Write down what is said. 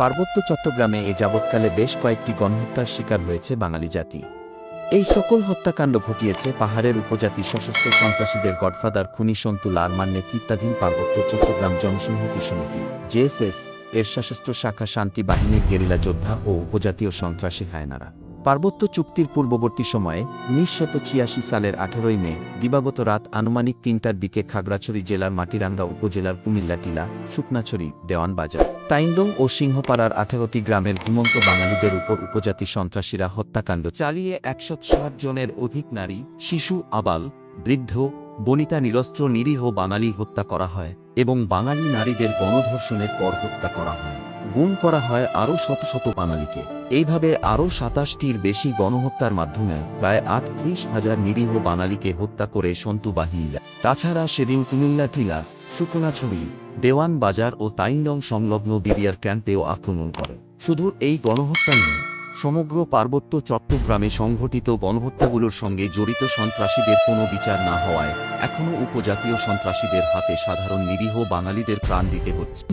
পার্বত্য চট্টগ্রামে এ যাবৎকালে বেশ কয়েকটি গণহত্যার শিকার হয়েছে বাঙালি জাতি। এই সকল হত্যাকাণ্ড ঘটিয়েছে পাহাড়ের উপজাতি সশস্ত্র সন্ত্রাসীদের গডফাদার খুনি সন্তু লারমার নেতৃত্বাধীন পার্বত্য চট্টগ্রাম জনসংহতি সমিতি জেএসএস এর সশস্ত্র শাখা শান্তি বাহিনীর গেরিলা যোদ্ধা ও উপজাতীয় সন্ত্রাসী হায়নারা। পার্বত্য চুক্তির পূর্ববর্তী সময়ে উনিশশত ছিয়াশি সালের আঠারোই মে, দিবাগত রাত আনুমানিক তিনটার দিকে খাগড়াছড়ি জেলার মাটিরাঙ্গা উপজেলার কুমিল্লা টিলা শুকনাছড়ি, দেওয়ানবাজার, তাইন্দং ও সিংহপাড়ার আঠারোটি গ্রামের ঘুমন্ত বাঙালিদের উপর উপজাতি সন্ত্রাসীরা হত্যাকাণ্ড চালিয়ে একশো ষাট জনের অধিক নারী, শিশু, আবাল, বৃদ্ধ, বনিতা নিরস্ত্র নিরীহ বাঙালি হত্যা করা হয় এবং বাঙালি নারীদের গণধর্ষণের পর হত্যা করা হয়। গুম করা হয় আরও শত শত বাঙালিকে। এইভাবে আরও সাতাশটির বেশি গণহত্যার মাধ্যমে প্রায় আটত্রিশ হাজার নিরীহ বাঙালিকে হত্যা করে সন্তু বাহিনীরা তাছাড়া সেদিন কুমিল্লা টিলা শুকনাছড়ি দেওয়ান বাজার ও তাইন্দং সংলগ্ন বিরিয়ার ক্যাম্পেও আক্রমণ করে। শুধু এই গণহত্যা নয় সমগ্র পার্বত্য চট্টগ্রামে সংঘটিত গণহত্যাগুলোর সঙ্গে জড়িত সন্ত্রাসীদের কোনো বিচার না হওয়ায় এখনও উপজাতীয় সন্ত্রাসীদের হাতে সাধারণ নিরীহ বাঙালিদের প্রাণ দিতে হচ্ছে।